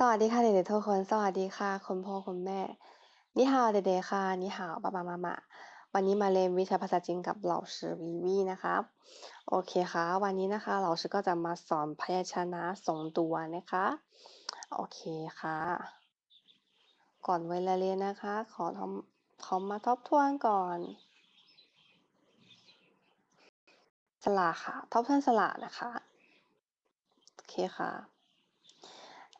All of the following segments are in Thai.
สวัสดีค่ะเด็กๆทุกคน สวัสดีค่ะคุณพ่อคุณแม่นี่ฮาวเด็กๆค่ะนี่ฮาวป้าป้ามามาวันนี้มาเรียนวิชาภาษาจีนกับเหล่าชื่อวีวีนะครับ โอเคค่ะ วันนี้นะคะเหล่าชื่อก็จะมาสอนพยัญชนะสองตัวนะคะ โอเคค่ะ ก่อนเวลาเรียนนะคะ ขอทำขอมาทบทวนก่อนสระค่ะ ทบทวนสระนะคะ โอเคค่ะ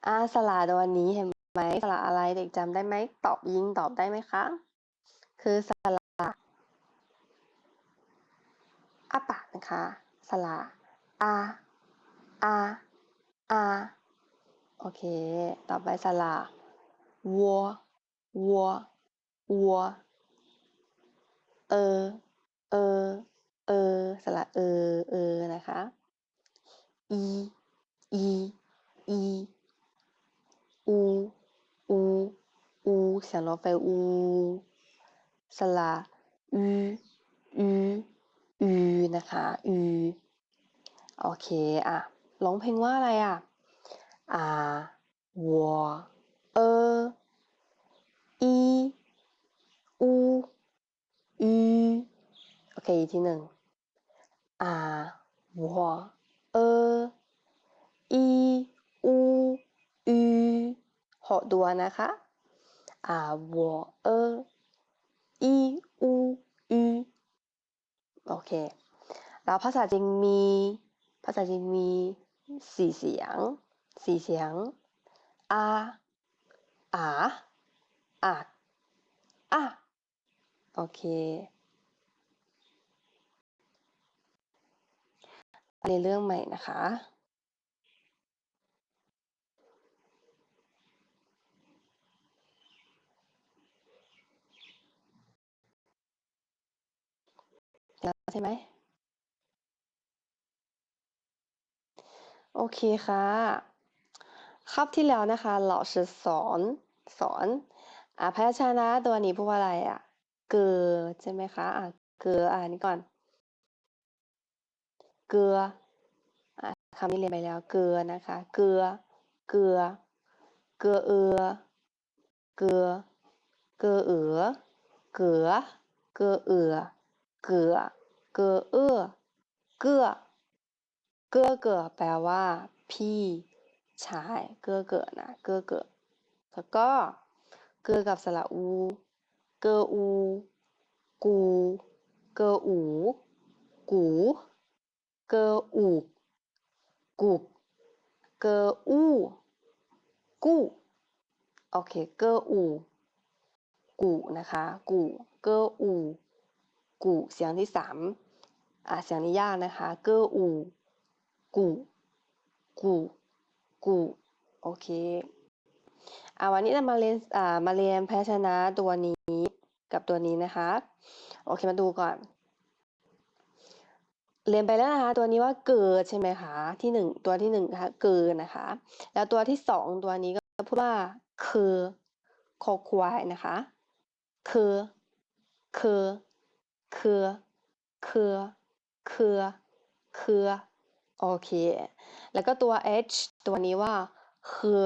อาสระตัวนี้เห็นไหมสระอะไรเด็กจำได้ไหมตอบยิงตอบได้ไหมคะ คือสระอาปากนะคะสระอาอาอาโอเค ต่อไปสระวัววัววัวเออ เออ เออ สระเออ เออ นะคะ อี อี อี อูอูอูเสียงลดไปอูสระอือือืนะคะอืโอเคอะร้องเพลงว่าอะไรอะอ่าวัวเออีอูอืโอเคอีกทีหนึ่งอ่าวัวเออี หกตัวนะคะอ่าวัเอออีอูอูโอเค แล้วภาษาจีนมี ภาษาจีนมีสี่เสียง สี่เสียงอาอาอาอาโอเคในเรื่องใหม่นะคะ แล้วใช่ไหม โอเคค่ะคาบที่แล้วนะคะ老师สอนสอนอ่าพยัญชนะตัวนี้พูดว่าอะไรอะ เกลือใช่ไหมคะอะเกลืออ่านี่ก่อน เกลืออะคำนี้เรียนไปแล้ว เกลือนะคะ เกลือ เกลือ เกลือเอือ เกลือ เกลือเอือ เกลือ เกลือเอือ เกือ เกอเอื้อ เกลือเกื้อเกิดแปลว่า พี่ชาย เกื้อเกิดนะ เกื้อเกิดแล้วก็ เกือกับสระอู เกออู กู เกออู กู เกออูกุก เกออูกู้โอเค เกออูกูนะคะ กู เกออู กูเสียงที่สามอะเสียงนี้ยากนะคะเกออูกูกูกูโอเคอ่าวันนี้เรามาเรียนอ่ามาเรียนพยัญชนะตัวนี้กับตัวนี้นะคะ โอเคมาดูก่อน เรียนไปแล้วนะคะ ตัวนี้ว่าเกิดใช่ไหมคะที่หนึ่งตัวที่หนึ่งคะเกิดนะคะ แล้วตัวที่สองตัวนี้ก็พูดว่าคือคอควายนะคะ คือคือ คือคือคือคือโอเค แล้วก็ตัว h ตัวนี้ว่าเคือ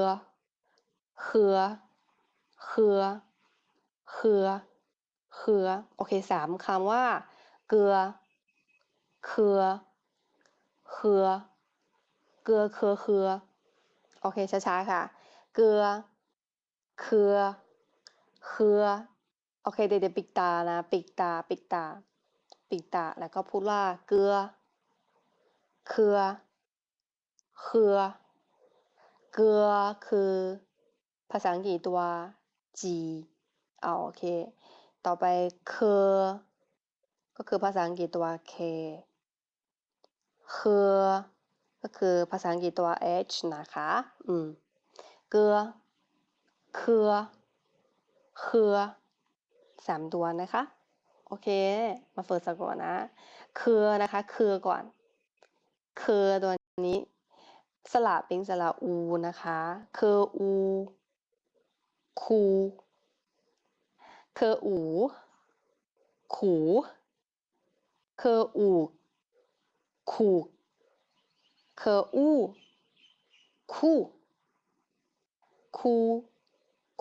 เคือเคือเคือเคือโอเคสามคำว่า เกลือ เคือ เคือ เกลือเคือเคือโอเคช้าๆค่ะ เกลือ เคือ เคือ โอเคเดี๋ยวปิดตานะ ปิดตา ปิดตา ปิดตา แล้วก็พูดว่าเกลือ เครือ เครือ เกลือคือ ภาษาอังกฤษตัว G เอาโอเค ต่อไปเคอก็คือภาษาอังกฤษตัว K เคอก็คือภาษาอังกฤษตัว H นะคะ อืม เกลือ เครือ เครือ สามตัวนะคะ โอเค มาฝึกสักก่อนนะ คือนะคะ คือก่อน คือตัวนี้ สระเป็นสระอูนะคะเคออูคูเคออูขูเคออูขูกเคออูคู่คู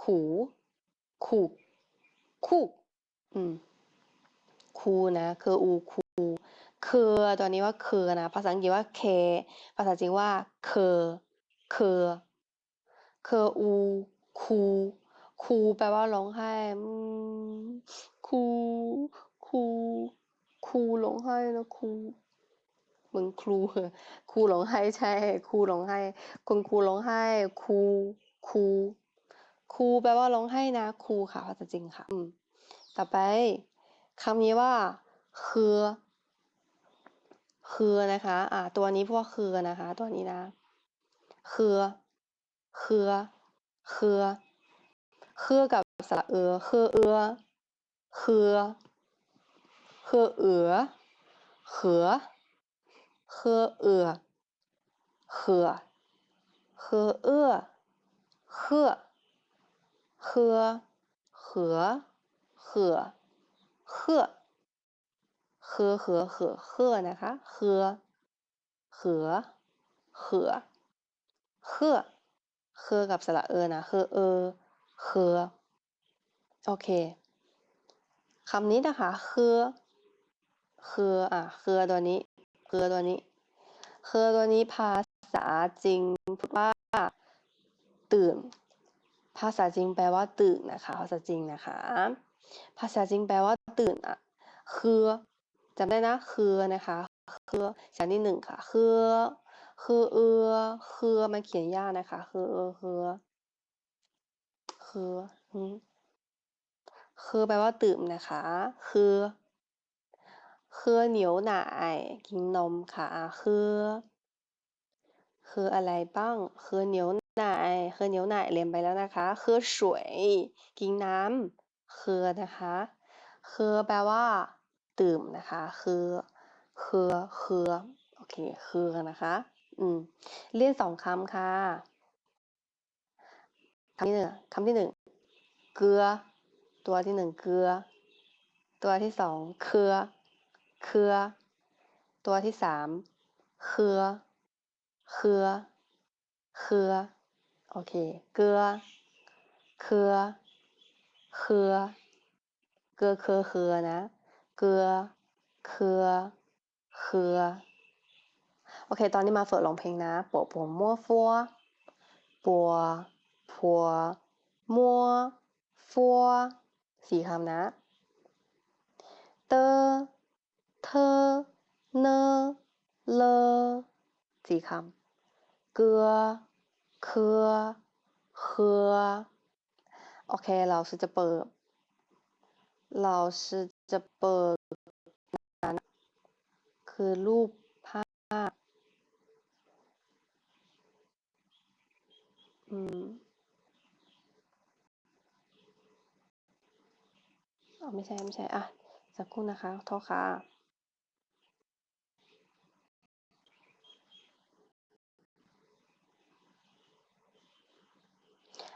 ขูคู คู่อืมคูนะคืออูคูคือตัวนี้ว่าคือนะ ภาษาอังกฤษว่าเค ภาษาจีนว่าคือคือคืออูคูคูแปลว่าร้องไห้อืมคูคูคูร้องไห้นะคูเหมือนครูครูร้องไห้ใช่ครูร้องไห้คุณครูร้องไห้ครูครู ครูแปลว่าร้องไห้นะครูค่ะภาษาจีนค่ะ อืม ต่อไปคำนี้ว่าคือคือนะคะ อ่า ตัวนี้พวกคือนะคะ ตัวนี้นะ คือคือคือคือกับสระเออคือเออคือคือเออเหือคือเออเหือคือเออเหือ คือเหือเหือเหือเหือเหือเหือเหือนะคะเหือเหือเหือเหือเหือกับสระเออนะเหือเออเหือโอเคคำนี้นะคะคือคืออะคือตัวนี้คือตัวนี้คือตัวนี้ภาษาจริงพูดว่าตื่น ภาษาจริงแปลว่าตื่นนะคะ ภาษาจริงนะคะ ภาษาจริงแปลว่าตื่นอะ คือจำได้นะ คือนะคะ คืออย่างที่หนึ่งค่ะ คือ คือเออ คือมันเขียนยากนะคะ คือเออ คือ คือคือแปลว่าตื่นนะคะ คือคือเหนียวหน่ายกินนมค่ะ คือ คืออะไรบ้าง คือเหนียว หน่ายคือเหนียวหน่ายเรียนไปแล้วนะคะคือสวยกินน้ำคือนะคะคือแปลว่าตื่มนะคะคือคือคือโอเคคือนะคะอืมเรียนสองคำค่ะคำที่หนึ่งคำที่หนึ่งเกลือ ตัวที่หนึ่งเกลือ ตัวที่สองเครือเครือ ตัวที่สามเครือเครือเครือ โอเค เกลือ เครือ เครือ เกลือเครือเครือนะ เกลือ เครือ เครือ โอเค ตอนนี้มาฝึกร้องเพลงนะปวปวมัวฟัวปัวผัวมัวฟัวสี่คำนะ เตอเธอ เน เลสี่คำ เกลือ คือเครือโอเคเราจะเปิดเราจะเปิดคือรูปภาพอืมอ๋อไม่ใช่ไม่ใช่อะสักครู่นะคะโทษค่ะ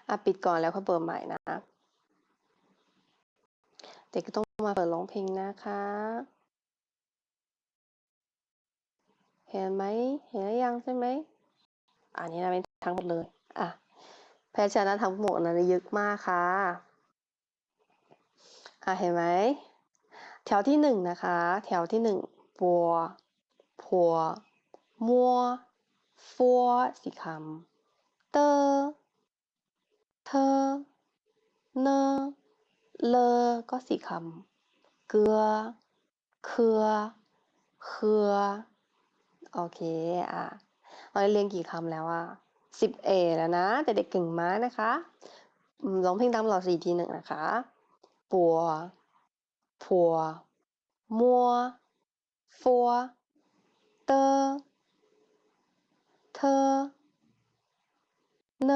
อะปิดก่อนแล้วค่อยเปิดใหม่นะ เด็กก็ต้องมาเปิดร้องเพลงนะคะ เห็นไหมเห็นหรือยังใช่ไหมอันนี้นะเป็นทั้งหมดเลย อะ แพชนะทั้งหมดนะเยอะมากค่ะอะเห็นไหมแถวที่หนึ่งนะคะ แถวที่หนึ่งปัวผัวมัวฟัวสี่คำเตอ อ เนเลอ ก็สี่คำ เกลือ เครือ เครือ โอเค อะเราเรียนกี่คำแล้วอะสิบเอแล้วนะ แต่เด็กเก่งมากนะคะร้องเพลงตามเราสี่ทีหนึ่งนะคะปัว ผัว มัว ฟัว เตอเธอเน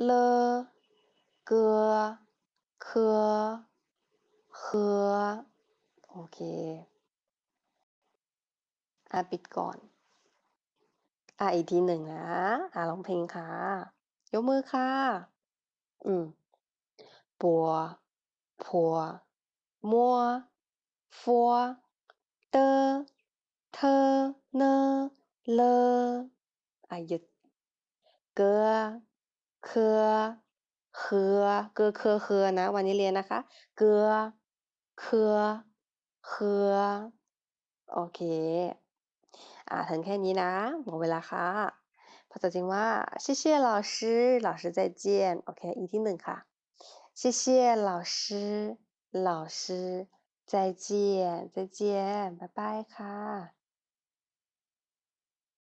เลเกลือเคเคโอเคอะปิดก่อนอะอีกทีหนึ่งนะอะร้องเพลงค่ะ ยกมือค่ะ อืมปัวผัวมัวฟัวเตอเธอเนเลออะหยุดเกลือ เคอเคอเกอเคอเคอนะ วันนี้เรียนนะคะ เกลือเคอเคอโอเค อ่าถึงแค่นี้นะ หมดเวลาค่ะ ภาษาจีนว่า谢谢老师老师再见โอเค อีกที่หนึ่งค่ะ谢谢老师老师再见再见บ๊ายบายค่ะ